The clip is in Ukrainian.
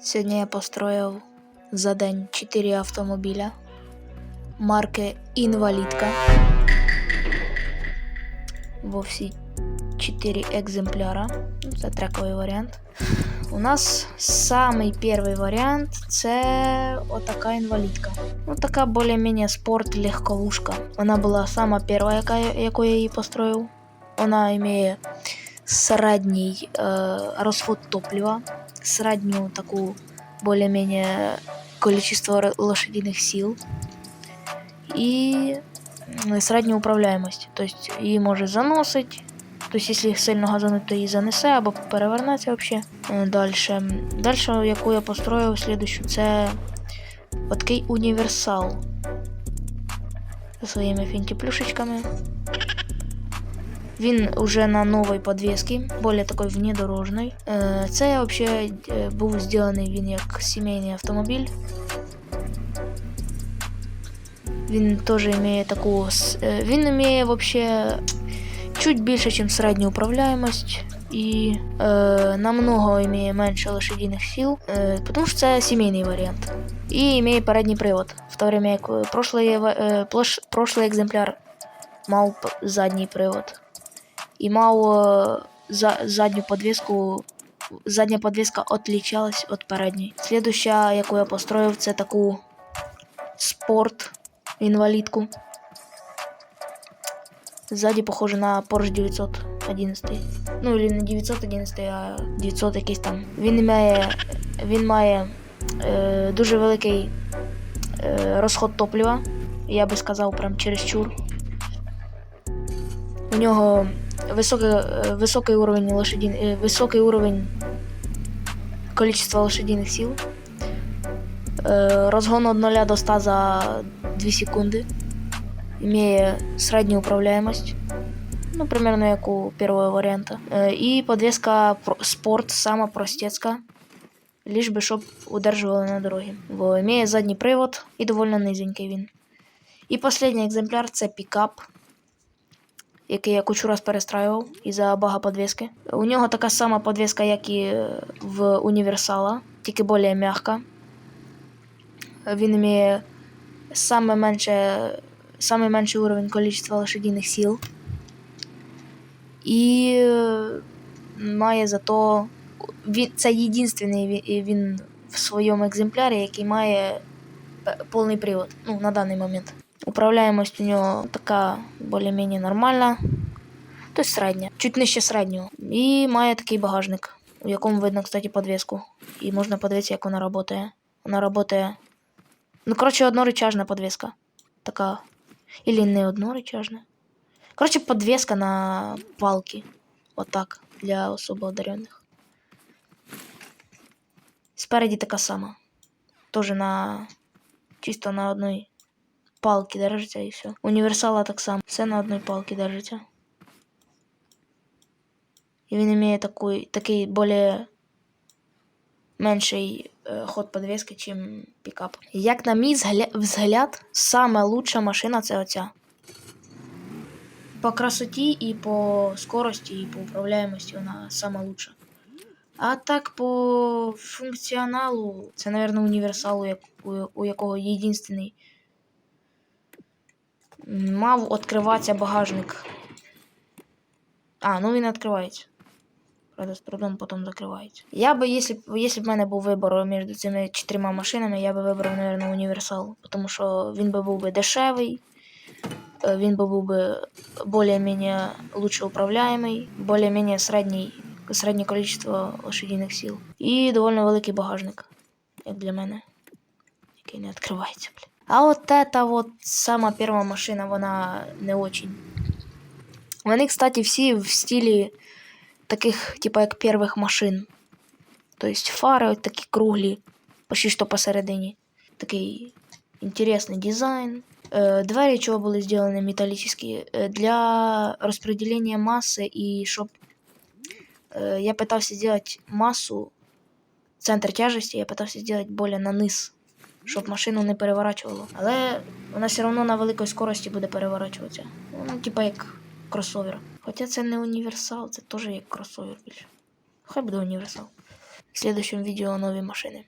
Сьогодні я построїв за день 4 автомобіля марки Інвалідка. Во всі 4 екземпляра. Це трековий варіант. У нас самий перший варіант це отака інвалідка. Ну, така більш-менш спорт легковушка. Вона була сама перша, яка, яку я її построїв. Вона має середній е, розход топлива, среднюю такую более-менее количество лошадиных сил и управляемость. То есть її може заносить. То есть, якщо сильно газануть, то її занесе або перевернеться взагалі. Дальше. Дальше, яку я построїв слідущу, це такий універсал. Зі своїми фінтіплюшечками. Він уже на новій подвесці, более такой внедорожний. Е, Це взагалі був зроблений він як сімейний автомобіль. Він теж має таку. е, Він має вообще чуть більше, ніж середню управляємость. І е, намного має менше лошадиних сил, е, тому що це сімейний варіант. І має передній привод. В то время як е, прошлий, е, прошлий екземпляр мав задній привод і мав е, за, задню подвіску. Задня подвіска отличалась від передньої. Слідуща, яку я построїв, це таку спорт інвалідку. Ззаді похоже на Porsche 911. Ну, или не 911, а 900 якийсь там. Він має, він має е, дуже великий е, розход топлива. Я би сказав, прям чересчур. У нього високий, е, високий уровень лошадин, е, високий уровень количества лошадиних сил. Е, Розгон від 0 до 100 за 2 секунди. Имея среднюю управляемость. Ну, примерно як у первого варианта. І подвеска спорт, сама простецька. Лишь би щоб удержували на дорогі. Бо имеє задній привод і довольно низенький він. І останній екземпляр це пікап який я кучу раз перестраював із-за бага подвески. У нього така сама подвеска, як і в універсала, тільки більш м'яка. Він має саме менше, саме менший уровень количества лошадиних сил. І е, має зато. Це єдиний він в своєму екземплярі, який має е, повний привод ну, на даний момент. Управляємость у нього така більш-менш нормальна. Тобто середня, чуть нижче середнього. І має такий багажник, у якому видно, кстати, подвеску. І можна подивитися, як вона працює. Вона працює. Ну, коротше, однорычажна подвеска. Така. Или не однорычажна. Коротше, подвеска на палки. Отак. Для особо одарених. Спереді така сама. Тоже на. Чисто на одній палки держиться і все. Універсала так само. Все на одній палці держиться. І він має такий, такий більш менший е, ход подвески, чим пікап. Як на мій взгляд, саме лучша машина це оця. По красоті і по скорості, і по управляємості вона сама лучша. А так по функціоналу, це, мабуть, універсал, у якого єдиний мав відкриватися багажник. А, ну він відкривається. Правда, з трудом потім закривається. Я би, якщо б, в мене був вибір між цими чотирма машинами, я би вибрав, мабуть, універсал. Тому що він би був би дешевий, е, він би був би більш-менш лучше управляємий, більш-менш середнє количество лошадиних сил. І доволі великий багажник, як для мене, який не відкривається, блін. А от эта вот сама перша машина, вона не очень. Вони, кстати, всі в стилі таких, типа, як перших машин. Тобто фари ось такі круглі, почти що посередині. Такий інтересний дизайн. Е, Двері чого були зроблені металічні Е, для розподілення маси і щоб е, я питався зробити масу, центр тяжесті я питався зробити більш на низ, Щоб машину не переворачувало. Але вона все одно на великій скорості буде переворачуватися. Ну, типа як кросовер. Хоча це не універсал, це теж як кросовер більше. Хай буде універсал. В следующем відео нові машини.